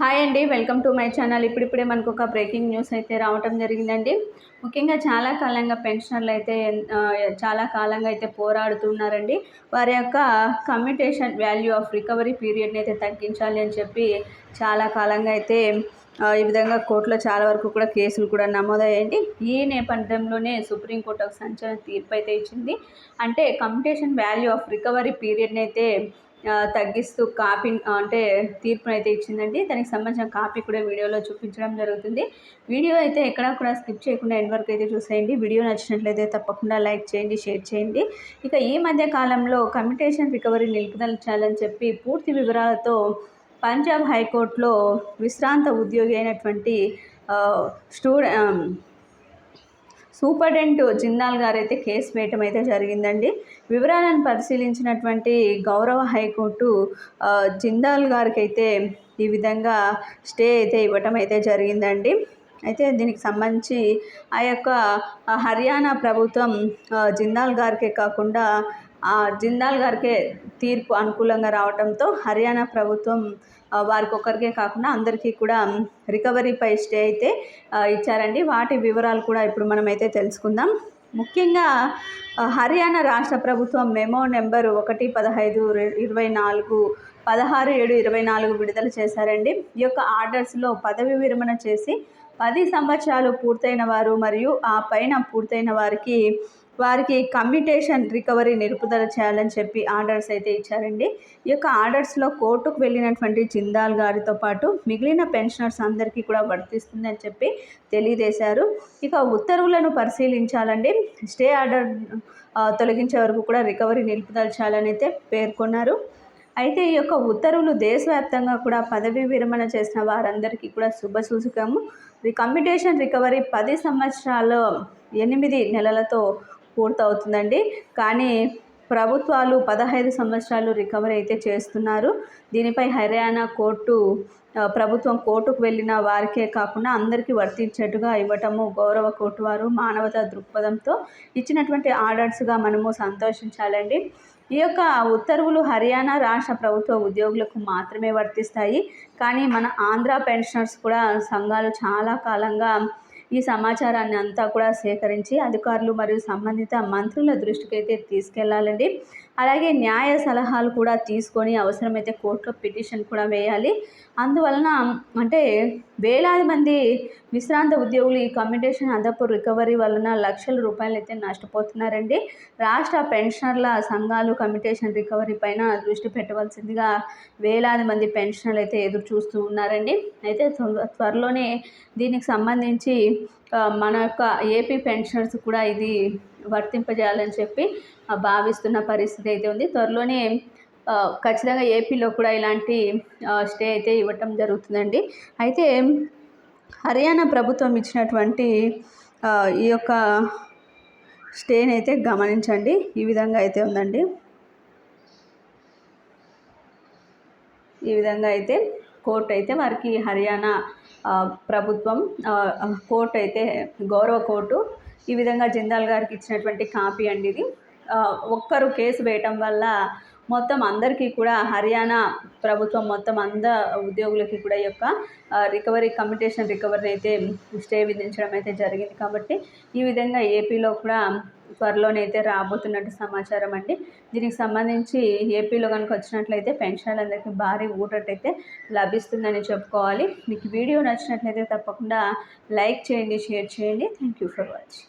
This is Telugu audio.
హాయ్ అండి వెల్కమ్ టు మై ఛానల్ ఇప్పుడిప్పుడే మనకు ఒక బ్రేకింగ్ న్యూస్ అయితే రావటం జరిగిందండి. ముఖ్యంగా చాలా కాలంగా పెన్షనర్లు అయితే చాలా కాలంగా అయితే పోరాడుతున్నారండి. వారి యొక్క కమ్యూటేషన్ వాల్యూ ఆఫ్ రికవరీ పీరియడ్ని అయితే తగ్గించాలి అని చెప్పి చాలా కాలంగా అయితే ఈ విధంగా కోర్టులో చాలా వరకు కూడా కేసులు కూడా నమోదయ్యాయండి. ఈ నేపథ్యంలోనే సుప్రీంకోర్టు ఒక సంచలన తీర్పు అయితే ఇచ్చింది. అంటే కమ్యూటేషన్ వాల్యూ ఆఫ్ రికవరీ పీరియడ్ని అయితే తగ్గిస్తూ కాపీ అంటే తీర్పును అయితే ఇచ్చిందండి. దానికి సంబంధించిన కాపీ కూడా వీడియోలో చూపించడం జరుగుతుంది. వీడియో అయితే ఎక్కడా కూడా స్కిప్ చేయకుండా ఎండ్ వరకు అయితే చూసేయండి. వీడియో నచ్చినట్లయితే తప్పకుండా లైక్ చేయండి షేర్ చేయండి. ఇక ఈ మధ్య కాలంలో కమ్యూటేషన్ రికవరీ నిలుపుదల చేయాలని చెప్పి పూర్తి వివరాలతో పంజాబ్ హైకోర్టులో విశ్రాంత ఉద్యోగి అయినటువంటి స్టూడెంట్ సూపర్డెంట్ జిందాల్ గారు అయితే కేసు వేయటం అయితే జరిగిందండి. వివరాలను పరిశీలించినటువంటి గౌరవ హైకోర్టు జిందాల్ గారికి అయితే ఈ విధంగా స్టే అయితే ఇవ్వటం అయితే జరిగిందండి. అయితే దీనికి సంబంధించి ఆ యొక్క హర్యానా ప్రభుత్వం జిందాల్ గారికే కాకుండా జిందాల్ గారికే తీర్పు అనుకూలంగా రావడంతో హర్యానా ప్రభుత్వం వారికి ఒకరికే కాకుండా అందరికీ కూడా రికవరీపై స్టే అయితే ఇచ్చారండి. వాటి వివరాలు కూడా ఇప్పుడు మనమైతే తెలుసుకుందాం. ముఖ్యంగా హర్యానా రాష్ట్ర ప్రభుత్వం మెమో నెంబర్ ఒకటి పదహైదు ఇరవై నాలుగు పదహారు ఏడు ఇరవై నాలుగు విడుదల చేశారండి. ఈ యొక్క ఆర్డర్స్లో పదవి విరమణ చేసి పది సంవత్సరాలు పూర్తయిన వారు మరియు ఆ పైన పూర్తయిన వారికి వారికి కమ్యూటేషన్ రికవరీ నిలుపుదల చేయాలని చెప్పి ఆర్డర్స్ అయితే ఇచ్చారండి. ఈ యొక్క ఆర్డర్స్లో కోర్టుకు వెళ్ళినటువంటి జిందాల్ గారితో పాటు మిగిలిన పెన్షనర్స్ అందరికీ కూడా వర్తిస్తుందని చెప్పి తెలియజేశారు. ఇక ఉత్తర్వులను పరిశీలించాలండి. స్టే ఆర్డర్ తొలగించే వరకు కూడా రికవరీ నిలుపుదల చేయాలని అయితే పేర్కొన్నారు. అయితే ఈ యొక్క ఉత్తర్వులు దేశవ్యాప్తంగా కూడా పదవీ విరమణ చేసిన వారందరికీ కూడా శుభసూచకము ఈ కమ్యూటేషన్ రికవరీ పది సంవత్సరాలు ఎనిమిది నెలలతో పూర్తవుతుందండి. కానీ ప్రభుత్వాలు పదహైదు సంవత్సరాలు రికవరీ అయితే చేస్తున్నారు. దీనిపై హర్యానా కోర్టు ప్రభుత్వం కోర్టుకు వెళ్ళిన వారికే కాకుండా అందరికీ వర్తించేట్టుగా ఇవ్వటము గౌరవ కోర్టు వారు మానవతా దృక్పథంతో ఇచ్చినటువంటి ఆర్డర్స్గా మనము సంతోషించాలండి. ఈ యొక్క ఉత్తర్వులు హర్యానా రాష్ట్ర ప్రభుత్వ ఉద్యోగులకు మాత్రమే వర్తిస్తాయి. కానీ మన ఆంధ్ర పెన్షనర్స్ కూడా సంఘాలు చాలా కాలంగా ఈ సమాచారాన్ని అంతా కూడా సేకరించి అధికారులు మరియు సంబంధిత మంత్రుల దృష్టికి అయితే తీసుకెళ్ళాలండి. అలాగే న్యాయ సలహాలు కూడా తీసుకొని అవసరమైతే కోర్టులో పిటిషన్ కూడా వేయాలి. అందువలన అంటే వేలాది మంది విశ్రాంత ఉద్యోగులు ఈ కమ్యూనికేషన్ అదపు రికవరీ వలన లక్షల రూపాయలు అయితే నష్టపోతున్నారండి. రాష్ట్ర పెన్షనర్ల సంఘాలు కమ్యూనికేషన్ రికవరీ పైన దృష్టి పెట్టవలసిందిగా వేలాది మంది పెన్షనర్లు అయితే ఎదురు చూస్తూ ఉన్నారండి. అయితే త్వరలోనే దీనికి సంబంధించి మన యొక్క ఏపీ పెన్షనర్స్ కూడా ఇది వర్తింపజేయాలని చెప్పి భావిస్తున్న పరిస్థితి అయితే ఉంది. త్వరలోనే ఖచ్చితంగా ఏపీలో కూడా ఇలాంటి స్టే అయితే ఇవ్వటం జరుగుతుందండి. అయితే హర్యానా ప్రభుత్వం ఇచ్చినటువంటి ఈ యొక్క స్టేని అయితే గమనించండి. ఈ విధంగా అయితే ఉందండి. ఈ విధంగా అయితే కోర్టు అయితే వారికి హర్యానా ప్రభుత్వం కోర్టు అయితే గౌరవ కోర్టు ఈ విధంగా జిందాల్ గారికి ఇచ్చినటువంటి కాపీ అండి ఇది. ఒక్కరు కేసు వేయటం వల్ల మొత్తం అందరికీ కూడా హర్యానా ప్రభుత్వం మొత్తం అంద ఉద్యోగులకి కూడా యొక్క రికవరీ కమ్యూటేషన్ రికవరీ అయితే స్టే విధించడం అయితే జరిగింది కాబట్టి ఈ విధంగా ఏపీలో కూడా త్వరలోనైతే రాబోతున్నట్టు సమాచారం అండి. దీనికి సంబంధించి ఏపీలో కనుక వచ్చినట్లయితే పెన్షన్లందరికీ భారీ ఊటట్టయితే లభిస్తుందని చెప్పుకోవాలి. మీకు వీడియో నచ్చినట్లయితే తప్పకుండా లైక్ చేయండి షేర్ చేయండి. Thank you for watching